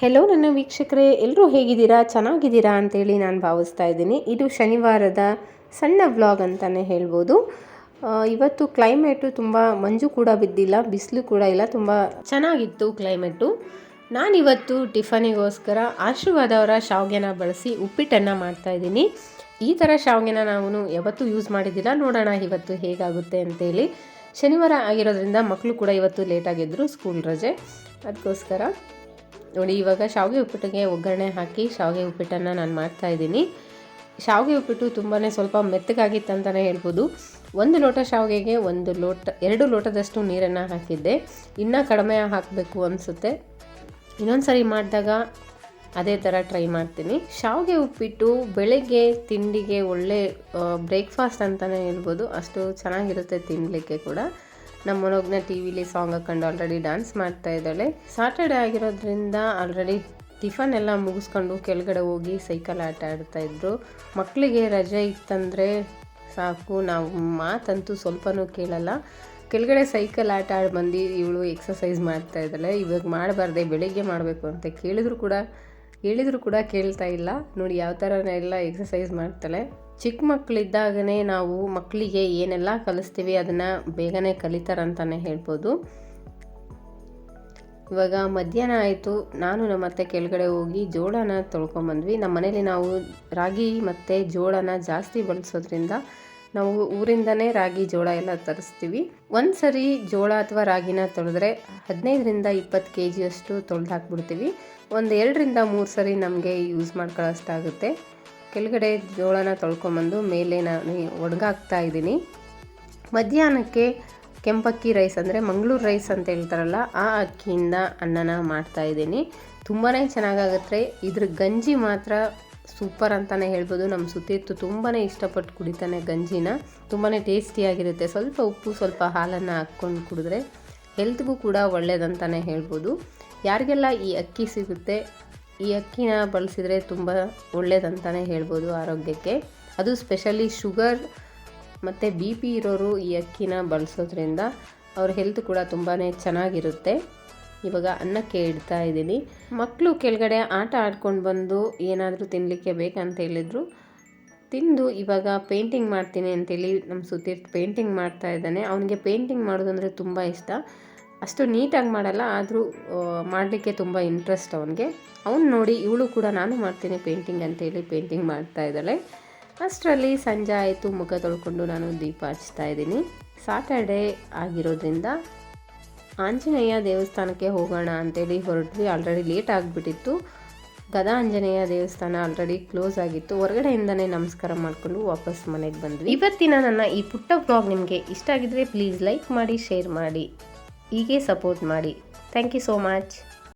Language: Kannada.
ಹೆಲೋ ನನ್ನ ವೀಕ್ಷಕರೇ ಎಲ್ಲರೂ ಹೇಗಿದ್ದೀರಾ? ಚೆನ್ನಾಗಿದ್ದೀರಾ ಅಂತೇಳಿ ನಾನು ಭಾವಿಸ್ತಾ ಇದ್ದೀನಿ. ಇದು ಶನಿವಾರದ ಸಣ್ಣ ವ್ಲಾಗ್ ಅಂತಲೇ ಹೇಳ್ಬೋದು. ಇವತ್ತು ಕ್ಲೈಮೇಟು ತುಂಬ ಮಂಜು ಕೂಡ ಬಿದ್ದಿಲ್ಲ, ಬಿಸಿಲು ಕೂಡ ಇಲ್ಲ, ತುಂಬ ಚೆನ್ನಾಗಿತ್ತು ಕ್ಲೈಮೇಟು ನಾನಿವತ್ತು ಟಿಫನಿಗೋಸ್ಕರ ಆಶೀರ್ವಾದ ಅವರ ಶಾವ್ಗೆನ ಬಳಸಿ ಉಪ್ಪಿಟ್ಟನ್ನು ಮಾಡ್ತಾ ಇದ್ದೀನಿ. ಈ ಥರ ಶಾವ್ಗೆನ ನಾವು ಯಾವತ್ತೂ ಯೂಸ್ ಮಾಡಿದ್ದಿಲ್ಲ. ನೋಡೋಣ ಇವತ್ತು ಹೇಗಾಗುತ್ತೆ ಅಂತೇಳಿ. ಶನಿವಾರ ಆಗಿರೋದ್ರಿಂದ ಮಕ್ಕಳು ಕೂಡ ಇವತ್ತು ಲೇಟಾಗಿದ್ದರು ಸ್ಕೂಲ್ ರಜೆ. ಅದಕ್ಕೋಸ್ಕರ ನೋಡಿ, ಇವಾಗ ಶಾವಿಗೆ ಉಪ್ಪಿಟ್ಟಿಗೆ ಒಗ್ಗರಣೆ ಹಾಕಿ ಶಾವಿಗೆ ಉಪ್ಪಿಟ್ಟನ್ನು ನಾನು ಮಾಡ್ತಾ ಇದ್ದೀನಿ. ಶಾವಿಗೆ ಉಪ್ಪಿಟ್ಟು ತುಂಬಾ ಸ್ವಲ್ಪ ಮೆತ್ತಗಾಗಿತ್ತು ಅಂತಲೇ ಹೇಳ್ಬೋದು. ಒಂದು ಲೋಟ ಶಾವಿಗೆಗೆ ಒಂದು ಲೋಟ, ಎರಡು ಲೋಟದಷ್ಟು ನೀರನ್ನು ಹಾಕಿದ್ದೆ. ಇನ್ನೂ ಕಡಿಮೆ ಹಾಕಬೇಕು ಅನಿಸುತ್ತೆ. ಇನ್ನೊಂದು ಸರಿ ಮಾಡಿದಾಗ ಅದೇ ಥರ ಟ್ರೈ ಮಾಡ್ತೀನಿ. ಶಾವಿಗೆ ಉಪ್ಪಿಟ್ಟು ಬೆಳಗ್ಗೆ ತಿಂಡಿಗೆ ಒಳ್ಳೆ ಬ್ರೇಕ್ಫಾಸ್ಟ್ ಅಂತಲೇ ಹೇಳ್ಬೋದು. ಅಷ್ಟು ಚೆನ್ನಾಗಿರುತ್ತೆ ತಿನ್ನಲಿಕ್ಕೆ ಕೂಡ. ನಮ್ಮ ಮನೋಜ್ಞ ಟಿ ವಿಲಿ ಸಾಂಗ್ ಹಾಕೊಂಡು ಆಲ್ರೆಡಿ ಡ್ಯಾನ್ಸ್ ಮಾಡ್ತಾ ಇದ್ದಾಳೆ. ಸಾಟರ್ಡೆ ಆಗಿರೋದ್ರಿಂದ ಆಲ್ರೆಡಿ ಟಿಫನ್ ಎಲ್ಲ ಮುಗಿಸ್ಕೊಂಡು ಕೆಳಗಡೆ ಹೋಗಿ ಸೈಕಲ್ ಆಟ ಆಡ್ತಾ ಇದ್ರು. ಮಕ್ಕಳಿಗೆ ರಜೆ ಇತ್ತಂದರೆ ಸಾಕು, ನಾವು ಮಾತಂತೂ ಸ್ವಲ್ಪನೂ ಕೇಳಲ್ಲ. ಕೆಳಗಡೆ ಸೈಕಲ್ ಆಟ ಆಡಿ ಬಂದು ಇವಳು ಎಕ್ಸಸೈಸ್ ಮಾಡ್ತಾ ಇದ್ದಾಳೆ. ಇವಾಗ ಮಾಡಬಾರ್ದೆ, ಬೆಳಿಗ್ಗೆ ಮಾಡಬೇಕು ಅಂತ ಕೇಳಿದ್ರು ಕೂಡ ಹೇಳಿದ್ರು ಕೂಡ ಕೇಳ್ತಾ ಇಲ್ಲ. ನೋಡಿ ಯಾವ ಥರ ಎಲ್ಲ ಎಕ್ಸಸೈಸ್ ಮಾಡ್ತಾಳೆ. ಚಿಕ್ಕ ಮಕ್ಕಳಿದ್ದಾಗನೇ ನಾವು ಮಕ್ಕಳಿಗೆ ಏನೆಲ್ಲ ಕಲಿಸ್ತೀವಿ ಅದನ್ನು ಬೇಗನೆ ಕಲಿತಾರಂತಲೇ ಹೇಳ್ಬೋದು. ಇವಾಗ ಮಧ್ಯಾಹ್ನ ಆಯಿತು. ನಾನು ನಮ್ಮ ಅತ್ತೆ ಕೆಳಗಡೆ ಹೋಗಿ ಜೋಳನ ತೊಳ್ಕೊಂಬಂದ್ವಿ. ನಮ್ಮ ಮನೇಲಿ ನಾವು ರಾಗಿ ಮತ್ತು ಜೋಳನ ಜಾಸ್ತಿ ಬಳಸೋದ್ರಿಂದ ನಾವು ಊರಿಂದನೇ ರಾಗಿ ಜೋಳ ಎಲ್ಲ ತರಿಸ್ತೀವಿ. ಒಂದು ಸರಿ ಜೋಳ ಅಥವಾ ರಾಗಿನ ತೊಳೆದ್ರೆ ಹದಿನೈದರಿಂದ ಇಪ್ಪತ್ತು ಕೆ ಜಿಯಷ್ಟು ತೊಳೆದು ಹಾಕ್ಬಿಡ್ತೀವಿ. ಒಂದು ಎರಡರಿಂದ ಮೂರು ಸರಿ ನಮಗೆ ಯೂಸ್ ಮಾಡ್ಕೊಳ್ಳೋಷ್ಟಾಗುತ್ತೆ. ಕೆಳಗಡೆ ಜೋಳನ ತೊಳ್ಕೊಂಬಂದು ಮೇಲೆ ನಾನು ಒಣಗಾಕ್ತಾ ಇದ್ದೀನಿ. ಮಧ್ಯಾಹ್ನಕ್ಕೆ ಕೆಂಪಕ್ಕಿ ರೈಸ್ ಅಂದರೆ ಮಂಗಳೂರು ರೈಸ್ ಅಂತ ಹೇಳ್ತಾರಲ್ಲ, ಆ ಅಕ್ಕಿಯಿಂದ ಅನ್ನನ ಮಾಡ್ತಾ ಇದ್ದೀನಿ. ತುಂಬಾ ಚೆನ್ನಾಗಾಗುತ್ತೆ. ಇದ್ರ ಗಂಜಿ ಮಾತ್ರ ಸೂಪರ್ ಅಂತಲೇ ಹೇಳ್ಬೋದು. ನಮ್ಮ ಸುತ್ತಿತ್ತು ತುಂಬಾ ಇಷ್ಟಪಟ್ಟು ಕುಡಿತಾನೆ ಗಂಜಿನ. ತುಂಬಾ ಟೇಸ್ಟಿಯಾಗಿರುತ್ತೆ ಸ್ವಲ್ಪ ಉಪ್ಪು, ಸ್ವಲ್ಪ ಹಾಲನ್ನು ಹಾಕ್ಕೊಂಡು ಕುಡಿದ್ರೆ ಹೆಲ್ತ್ಗೂ ಕೂಡ ಒಳ್ಳೆಯದಂತಲೇ ಹೇಳ್ಬೋದು. ಯಾರಿಗೆಲ್ಲ ಈ ಅಕ್ಕಿ ಸಿಗುತ್ತೆ, ಈ ಅಕ್ಕಿನ ಬಳಸಿದರೆ ತುಂಬ ಒಳ್ಳೆಯದಂತಲೇ ಹೇಳ್ಬೋದು ಆರೋಗ್ಯಕ್ಕೆ. ಅದು ಸ್ಪೆಷಲಿ ಶುಗರ್ ಮತ್ತು ಬಿ ಪಿ ಇರೋರು ಈ ಅಕ್ಕಿನ ಬಳಸೋದ್ರಿಂದ ಅವ್ರ ಹೆಲ್ತ್ ಕೂಡ ತುಂಬಾ ಚೆನ್ನಾಗಿರುತ್ತೆ. ಇವಾಗ ಅನ್ನಕ್ಕೆ ಇಡ್ತಾ ಇದ್ದೀನಿ. ಮಕ್ಕಳು ಕೆಳಗಡೆ ಆಟ ಆಡ್ಕೊಂಡು ಬಂದು ಏನಾದರೂ ತಿನ್ನಲಿಕ್ಕೆ ಬೇಕಂತ ಹೇಳಿದ್ರು. ತಿಂದು ಇವಾಗ ಪೇಂಟಿಂಗ್ ಮಾಡ್ತೀನಿ ಅಂತೇಳಿ ನಮ್ಮ ಸುತ್ತಿ ಪೇಂಟಿಂಗ್ ಮಾಡ್ತಾ ಇದ್ದಾನೆ. ಅವನಿಗೆ ಪೇಂಟಿಂಗ್ ಮಾಡೋದಂದರೆ ತುಂಬ ಇಷ್ಟ. ಅಷ್ಟು ನೀಟಾಗಿ ಮಾಡಲ್ಲ, ಆದರೂ ಮಾಡಲಿಕ್ಕೆ ತುಂಬ ಇಂಟ್ರೆಸ್ಟ್ ಅವನಿಗೆ. ಅವ್ನು ನೋಡಿ ಇವಳು ಕೂಡ ನಾನು ಮಾಡ್ತೀನಿ ಪೇಂಟಿಂಗ್ ಅಂತೇಳಿ ಪೇಂಟಿಂಗ್ ಮಾಡ್ತಾ ಇದ್ದಾಳೆ. ಅಷ್ಟರಲ್ಲಿ ಸಂಜೆ ಆಯಿತು, ಮುಖ ತೊಳ್ಕೊಂಡು ನಾನು ದೀಪ ಹಚ್ತಾ ಇದ್ದೀನಿ. ಸಾಟರ್ಡೇ ಆಗಿರೋದ್ರಿಂದ ಆಂಜನೇಯ ದೇವಸ್ಥಾನಕ್ಕೆ ಹೋಗೋಣ ಅಂತೇಳಿ ಹೊರಟ್ವಿ. ಆಲ್ರೆಡಿ ಲೇಟ್ ಆಗಿಬಿಟ್ಟಿತ್ತು. ಗದಾ ಆಂಜನೇಯ ದೇವಸ್ಥಾನ ಆಲ್ರೆಡಿ ಕ್ಲೋಸ್ ಆಗಿತ್ತು. ಹೊರಗಡೆಯಿಂದನೇ ನಮಸ್ಕಾರ ಮಾಡಿಕೊಂಡು ವಾಪಸ್ ಮನೆಗೆ ಬಂದ್ವಿ. ಇವತ್ತಿನ ನನ್ನ ಈ ಪುಟ್ಟ ಬ್ಲಾಗ್ ನಿಮಗೆ ಇಷ್ಟ ಆಗಿದ್ರೆ ಪ್ಲೀಸ್ ಲೈಕ್ ಮಾಡಿ ಶೇರ್ ಮಾಡಿ. ಹೀಗೆ ಸಪೋರ್ಟ್ ಮಾಡಿ. Thank you so much